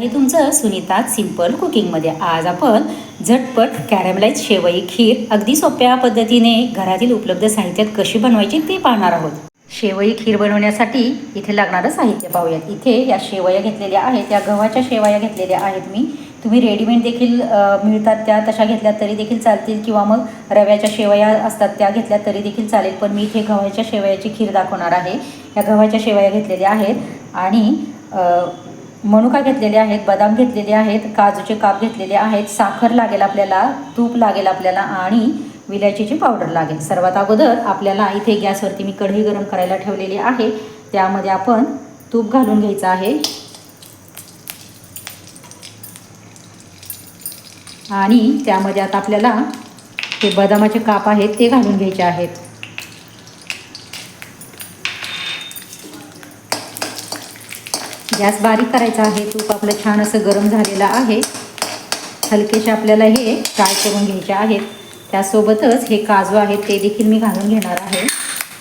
आहे तुमचं सुनीता सिंपल कुकिंगमध्ये. आज आपण झटपट कॅरेमलाइज शेवई खीर अगदी सोप्या पद्धतीने घरातील उपलब्ध साहित्यात कशी बनवायची ते पाहणार आहोत. शेवई खीर बनवण्यासाठी इथे लागणारं साहित्य पाहूयात. इथे या शेवया घेतलेल्या आहेत या गव्हाच्या शेवया घेतलेल्या आहेत मी. तुम्ही रेडीमेड देखील मिळतात त्या तशा घेतल्या तरी देखील चालतील किंवा मग रव्याच्या शेवया असतात त्या घेतल्या तरी देखील चालेल. पण मी इथे गव्हाच्या शेवयाची खीर दाखवणार आहे. या गव्हाच्या शेवया घेतलेल्या आहेत आणि मनुका घेतलेले आहेत बदाम घेतलेले आहेत काजूचे काप घेतलेले आहेत साखर लागेल आपल्याला तूप लागेल आपल्याला आणि विलायचीची पावडर लागेल. सर्वात अगोदर आपल्याला इथे गॅसवरती मी कढई गरम करायला ठेवलेली आहे. त्यामध्ये आपण तूप घालून घ्यायचं आहे. आणि त्यामध्ये आता आपल्याला हे बदामाचे काप आहेत ते घालून घ्यायचे आहेत. गॅस बारीक करायचा आहे. तूप आपलं छान असं गरम झालेलं आहे. हलकेसे आपल्याला हे फ्राय करून घ्यायचे आहेत. त्यासोबतच हे काजू आहेत ते देखील मी घालून घेणार आहे.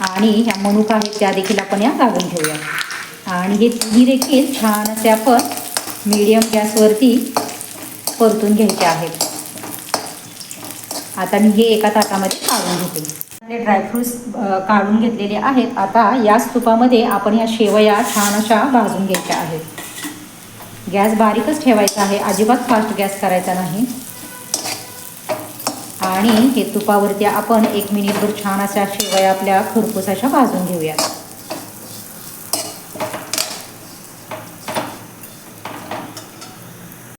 आणि ह्या मनुका आहेत त्या देखील आपण या घालून घेऊया. आणि हे तिन्ही देखील छान असे आपण मीडियम गॅसवरती परतून घ्यायचे आहेत. आता मी हे एका ताटामध्ये काढून घेते. आपले ड्रायफ्रूट्स काढून घेतलेले आहेत. आता याच तुपामध्ये आपण या शेवया छान अशा भाजून घ्यायच्या आहेत. गॅस बारीकच ठेवायचा आहे. अजिबात फास्ट गॅस करायचा नाही. आणि हे तुपावरती आपण एक मिनिटभर छान अशा शेवया आपल्या खरपूस अशा भाजून घेऊयात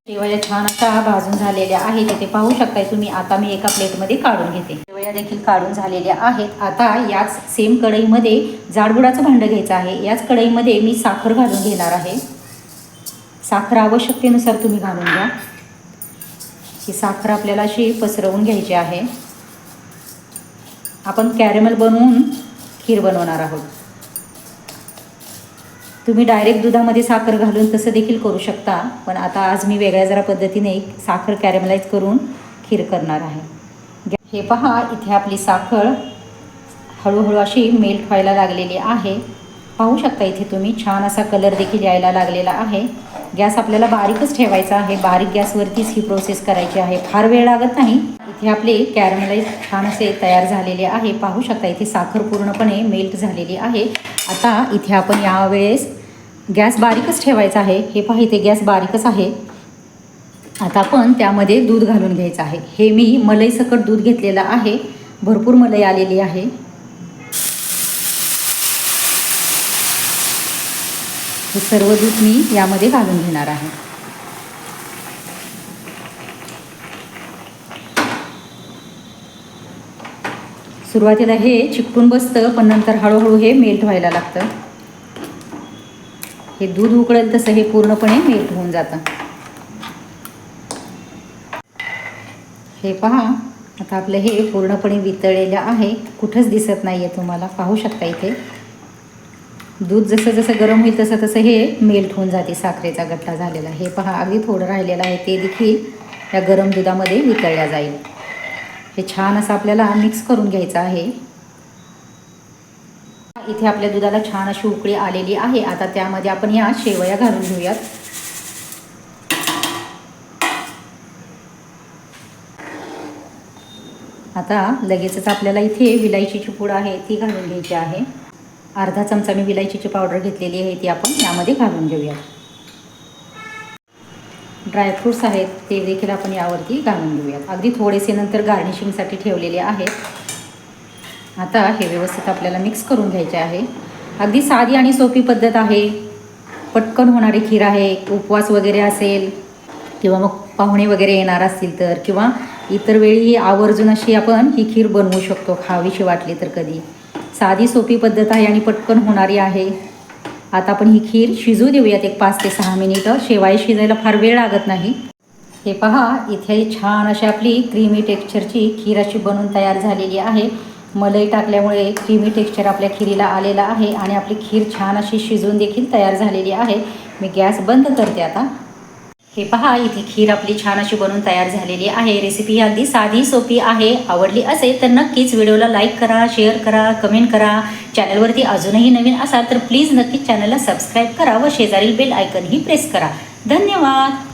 शेवया छान अशा भाजून झालेल्या आहेत. तिथे पाहू शकताय तुम्ही. आता मी एका प्लेटमध्ये काढून घेते. शेवया देखील काढून झालेल्या आहेत. आता याच सेम कढईमध्ये जाडबुडाचं भांडं घ्यायचं आहे. याच कढईमध्ये मी साखर घालून घेणार आहे. साखर आवश्यकतेनुसार तुम्ही घालून घ्या. ही साखर आपल्याला अशी पसरवून घ्यायची आहे. आपण कॅरेमल बनवून खीर बनवणार आहोत. तुम्ही डायरेक्ट दुधामध्ये साखर घालून तसं देखील करू शकता. पण आता आज मी वेगळ्या जरा पद्धतीने साखर कॅरेमलाइज करून खीर करणार आहे. हे पहा इथे आपली साखर हळूहळू अशी मेल्ट व्हायला लागलेली आहे. पाहू शकता इथे तुम्ही छान असा कलर देखील यायला लागलेला आहे. गॅस आपल्याला बारीकच ठेवायचा आहे. बारीक गॅसवरतीच ही प्रोसेस करायची आहे. फार वेळ लागत नाही. इथे आपले कॅरमलाइज छान असे तयार झालेले आहे. पाहू शकता इथे साखर पूर्णपणे मेल्ट झालेली आहे. आता इथे आपण यावेळेस गॅस बारीकच ठेवायचा आहे. हे पहा इथे गॅस बारीकच आहे. आता आपण त्यामध्ये दूध घालून घ्यायचं आहे. हे मी मलईसकट दूध घेतलेलं आहे. भरपूर मलई आलेली आहे. हे सर्व दूध मी यामध्ये घालून घेणार आहे. सुरुवातीला हे चिकटून बसतं पण नंतर हळूहळू हे मेल्ट व्हायला लागतं. हे दूध उकळेल तसं हे पूर्णपणे मेल्ट होऊन जातं. हे पहा. आता आपलं हे पूर्णपणे वितळलेलं आहे. कुठंच दिसत नाही आहे तुम्हाला. पाहू शकता इथे. दूध जसं जसं गरम होईल तसं तसं हे मेल्ट होऊन जाते. साखरेचा गट्टा झालेला. हे पहा अगदी थोडं राहिलेलं आहे. ते देखील या गरम दुधामध्ये वितळल्या जाईल. हे छान असं आपल्याला मिक्स करून घ्यायचं आहे. इथे आपल्या दुधाला छान अशी उकळी आलेली आहे. आता त्यामध्ये आपण या शेवया घालून घेऊयात. आता लगेचच आपल्याला इथे विलायचीची पूड आहे ती घालून घ्यायची आहे. अर्धा चमचा मी विलायचीची पावडर घेतलेली आहे ती आपण यामध्ये घालून घेऊया. ड्रायफ्रूट्स आहेत ते देखील आपण यावरती घालून घेऊयात. अगदी थोडेसे नंतर गार्निशिंगसाठी ठेवलेले आहेत. आता हे व्यवस्थित आपल्याला मिक्स करून घ्यायचे आहे. अगदी साधी आणि सोपी पद्धत आहे. पटकन होणारी खीर आहे उपवास वगैरे असेल किंवा मग पाहुणे वगैरे येणार असतील तर किंवा इतर वेळी आवर्जून अशी आपण ही खीर बनवू शकतो खावीशी वाटली तर कधी. साधी सोपी पद्धत आहे आणि पटकन होणारी आहे. आता आपण ही खीर शिजू देऊयात एक पाच ते सहा मिनिटं. शेवाय शिजायला फार वेळ लागत नाही. हे पहा इथे छान अशी आपली क्रीमी टेक्स्चरची खीर अशी बनून तयार झालेली आहे. मलई टाकल्यामुळे क्रीमी टेक्स्चर आपल्या खिरीला आलेला आहे आणि आपली खीर छान अशी शिजून देखील तयार झालेली आहे. मी गॅस बंद करते आता. हे पहा इथे खीर आपली छान अशी बनवून तयार झालेली आहे. रेसिपी ही अगदी साधी सोपी आहे आवडली असेल तर नक्कीच व्हिडिओला लाईक करा शेअर करा कमेंट करा. चॅनलवरती अजूनही नवीन असाल तर प्लीज नक्कीच चॅनलला सबस्क्राईब करा व शेजारील बेल आयकनही प्रेस करा. धन्यवाद!